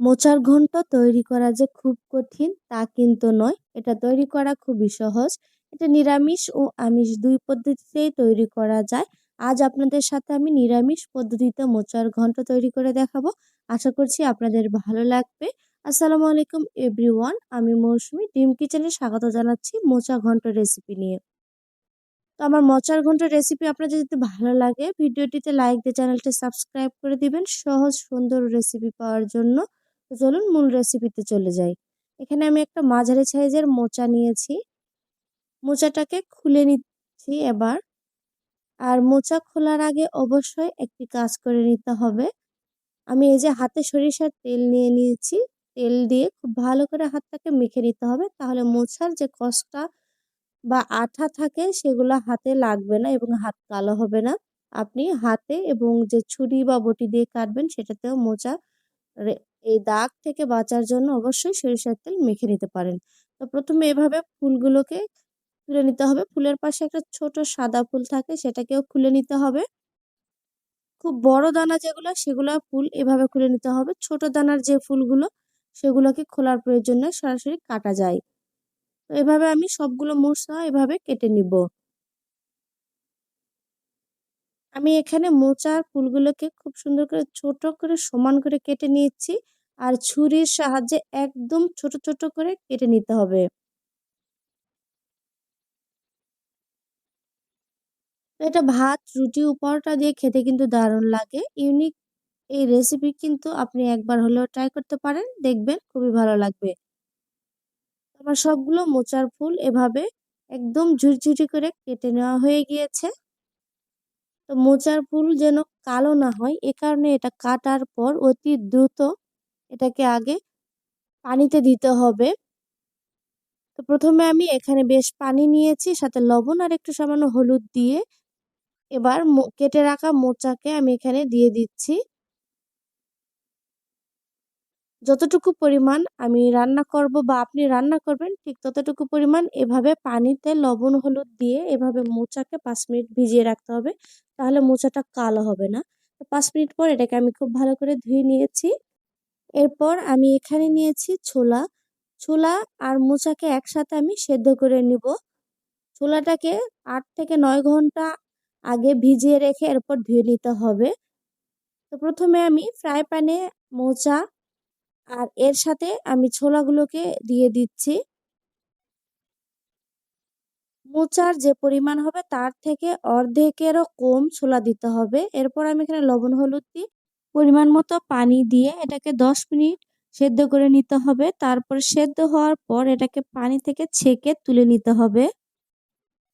মোচার ঘন্ট তৈরি করা যে খুব কঠিন তা কিন্তু নয়। এটা তৈরি করা খুবই সহজ। এটা নিরামিষ ও আমিষ দুই পদ্ধতিতেই তৈরি করা যায়। আজ আপনাদের সাথে আমি নিরামিষ পদ্ধতিতে মোচার ঘন্ট তৈরি করে দেখাবো। আশা করছি আপনাদের ভালো লাগবে। আসসালামু আলাইকুম এভরিওয়ান, আমি মৌসুমি ডিম কিচেনে স্বাগত জানাচ্ছি মোচা ঘন্ট রেসিপি নিয়ে। তো আমার মোচার ঘন্ট রেসিপি আপনাদের যদি ভালো লাগে, ভিডিওটিতে লাইক দিয়ে চ্যানেলটি সাবস্ক্রাইব করে দিবেন সহজ সুন্দর রেসিপি পাওয়ার জন্য। তো চলুন মূল রেসিপিতে চলে যাই। এখানে আমি একটা মাঝারি সাইজের মোচা নিয়েছি। মোচাটাকে খুলে নিচ্ছি এবার। আর মোচা খোলার আগে অবশ্যই একটি কাজ করে নিতে হবে। আমি এই যে হাতে সরিষার তেল নিয়ে নিয়েছি, তেল দিয়ে খুব ভালো করে হাতটাকে মেখে নিতে হবে। তাহলে মোছার যে কষটা বা আঠা থাকে, সেগুলো হাতে লাগবে না এবং হাত কালো হবে না। আপনি হাতে এবং যে ছুরি বা বটি দিয়ে কাটবেন, সেটাতেও মোচা এই দাগ থেকে বাঁচার জন্য অবশ্যই সরিষার তেল মেখে নিতে পারেন। তো প্রথমে এভাবে ফুলগুলোকে তুলে নিতে হবে। ফুলের পাশে একটা ছোট সাদা ফুল থাকে, সেটাকেও খুলে নিতে হবে। খুব বড় দানা যেগুলো, সেগুলো ফুল এভাবে খুলে নিতে হবে। ছোট দানার যে ফুলগুলো, সেগুলোকে খোলার প্রয়োজন নয় সরাসরি কাটা যায়। তো এভাবে আমি সবগুলো মশলা এভাবে কেটে নিব। আমি এখানে মোচার ফুলগুলোকে খুব সুন্দর করে, ছোট করে সমান করে কেটে নিয়েছি। আর ছুরির সাহায্যে একদম ছোট ছোট করে কেটে নিতে হবে। এটা ভাত, রুটি, উপরটা দিয়ে খেতে কিন্তু দারুণ লাগে। ইউনিক এই রেসিপি কিন্তু আপনি একবার হলেও ট্রাই করতে পারেন, দেখবেন খুবই ভালো লাগবে। আমার সবগুলো মোচার ফুল এভাবে একদম ঝুরঝুরি করে কেটে নেওয়া হয়ে গিয়েছে। তো মোচার ফুল যেন কালো না হয়, এ কারণে এটা কাটার পর অতি দ্রুত এটাকে আগে পানিতে দিতে হবে। তো প্রথমে আমি এখানে বেশ পানি নিয়েছি, সাথে লবণ আর একটু সামান্য হলুদ দিয়ে। এবার কেটে রাখা মোচাকে আমি এখানে দিয়ে দিচ্ছি। যতটুকু পরিমাণ আমি রান্না করব বা আপনি রান্না করবেন, ঠিক ততটুকু পরিমাণ এভাবে পানিতে লবণ, হলুদ দিয়ে এভাবে মোচাকে পাঁচ মিনিট ভিজিয়ে রাখতে হবে। তাহলে মোচাটা কালো হবে না। তো পাঁচ মিনিট পর এটাকে আমি খুব ভালো করে ধুয়ে নিয়েছি। এরপর আমি এখানে নিয়েছি ছোলা। ছোলা আর মোচাকে একসাথে আমি সেদ্ধ করে নিব। ছোলাটাকে আট থেকে নয় ঘণ্টা আগে ভিজিয়ে রেখে এরপর ধুয়ে নিতে হবে। তো প্রথমে আমি ফ্রাই প্যানে মোচা আর এর সাথে আমি ছোলাগুলোকে দিয়ে দিচ্ছি। মোচার যে পরিমাণ হবে তার থেকে অর্ধেকেরও কম ছোলা দিতে হবে। এরপর আমি এখানে লবণ, হলুদ দিই। পরিমাণ মতো পানি দিয়ে এটাকে দশ মিনিট সেদ্ধ করে নিতে হবে। তারপর সেদ্ধ হওয়ার পর এটাকে পানি থেকে ছেঁকে তুলে নিতে হবে।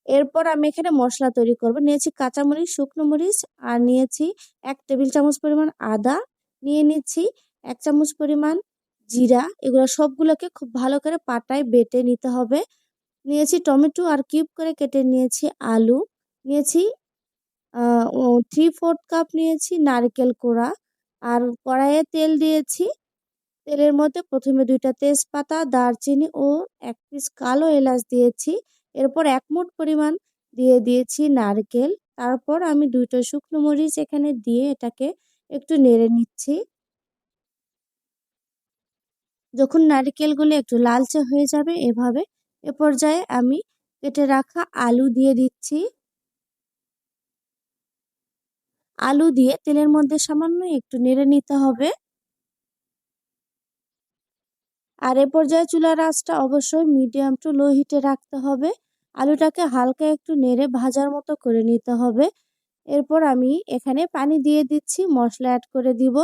এরপর আমি এখানে মশলা তৈরি করব। নিয়েছি কাঁচামরিচ, শুকনো মরিচ আর নিয়েছি এক টেবিল চামচ পরিমাণ আদা। নিয়ে নিচ্ছি এক চামচ পরিমাণ জিরা। এগুলো সবগুলোকে খুব ভালো করে পাটায় বেটে নিতে হবে। নিয়েছি টমেটো আর কিউব করে কেটে নিয়েছি আলু। নিয়েছি থ্রি ফোর্থ কাপ নিয়েছি নারকেল কোড়া। আর কড়াইয়ে তেল দিয়েছি। তেলের মধ্যে প্রথমে দুইটা তেজপাতা, দারচিনি ও এক পিস কালো এলাচ দিয়েছি। এরপর এক মুঠ পরিমাণ দিয়ে দিয়েছি নারকেল। তারপর আমি দুইটা শুকনো মরিচ এখানে দিয়ে এটাকে একটু নেড়ে নিচ্ছি। যখন নারকেলগুলো একটু লালচে হয়ে যাবে এভাবে, এ পর্যায়ে আমি কেটে রাখা আলু দিয়ে দিচ্ছি। আলু দিয়ে তেলের মধ্যে সামান্য একটু নেড়ে নিতে হবে। আর এ পর্যায়ে চুলার আঁচটা অবশ্যই মিডিয়াম টু লো হিটে রাখতে হবে। আলুটাকে হালকা একটু নেড়ে ভাজার মতো করে নিতে হবে। এরপর আমি এখানে পানি দিয়ে দিচ্ছি, মশলা অ্যাড করে দিব।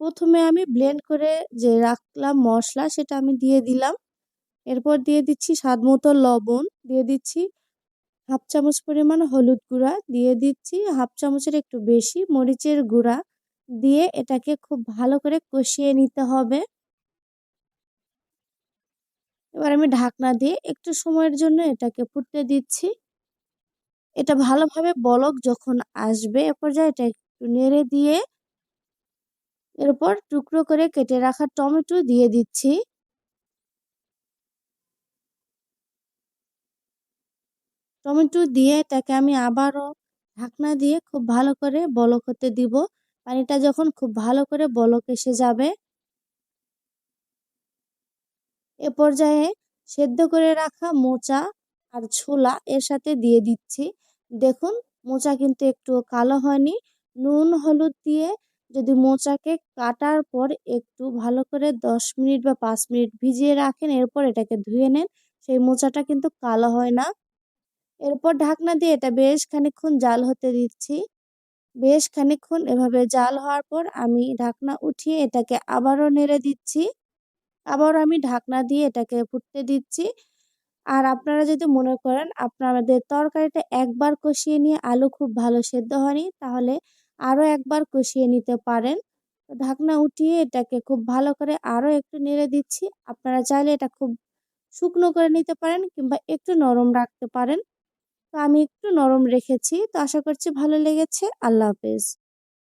প্রথমে আমি ব্লেন্ড করে যে রাখলাম মশলা সেটা আমি দিয়ে দিলাম। এরপর দিয়ে দিচ্ছি স্বাদ মতো লবণ, দিয়ে দিচ্ছি হাফ চামচ পরিমাণ হলুদ গুঁড়া দিয়ে দিচ্ছি। হাফ চামচের একটু বেশি মরিচের গুঁড়া দিয়ে এটাকে খুব ভালো করে কষিয়ে নিতে হবে। এবার আমি ঢাকনা দিয়ে একটু সময়ের জন্য এটাকে ফুটতে দিচ্ছি। এটা ভালোভাবে বলক যখন আসবে এ পর্যায়ে এটা একটু নেড়ে দিয়ে এরপর টুকরো করে কেটে রাখা টমেটো দিয়ে দিচ্ছি। টমেটো দিয়ে এটাকে আমি আবারও ঢাকনা দিয়ে খুব ভালো করে বলক হতে দিব। পানিটা যখন খুব ভালো করে বলক এসে যাবে, এ পর্যায়ে সেদ্ধ করে রাখা মোচা আর ছোলা এর সাথে দিয়ে দিচ্ছি। দেখুন, মোচা কিন্তু একটু কালো হয়নি। নুন, হলুদ দিয়ে যদি মোচাকে কাটার পর একটু ভালো করে দশ মিনিট বা পাঁচ মিনিট ভিজিয়ে রাখেন, এরপর এটাকে ধুয়ে নেন। সেই মোচাটা কিন্তু কালো হয় না। এরপর ঢাকনা দিয়ে এটা বেশ খানিক্ষণ জাল হতে দিচ্ছি। বেশ খানিক্ষণ এভাবে জাল হওয়ার পর আমি ঢাকনা উঠিয়ে এটাকে আবারও নেড়ে দিচ্ছি। আবার আমি ঢাকনা দিয়ে এটাকে ফুটতে দিচ্ছি। আর আপনারা যদি মনে করেন আপনাদের তরকারিটা একবার কষিয়ে নিয়ে আলু খুব ভালো সেদ্ধ হয়নি, তাহলে আরও একবার কষিয়ে নিতে পারেন। ঢাকনা উঠিয়ে এটাকে খুব ভালো করে আরও একটু নেড়ে দিচ্ছি। আপনারা চাইলে এটা খুব শুকনো করে নিতে পারেন কিংবা একটু নরম রাখতে পারেন। তো আমি একটু নরম রেখেছি। তো আশা করছি ভালো লেগেছে। আল্লাহ হাফেজ।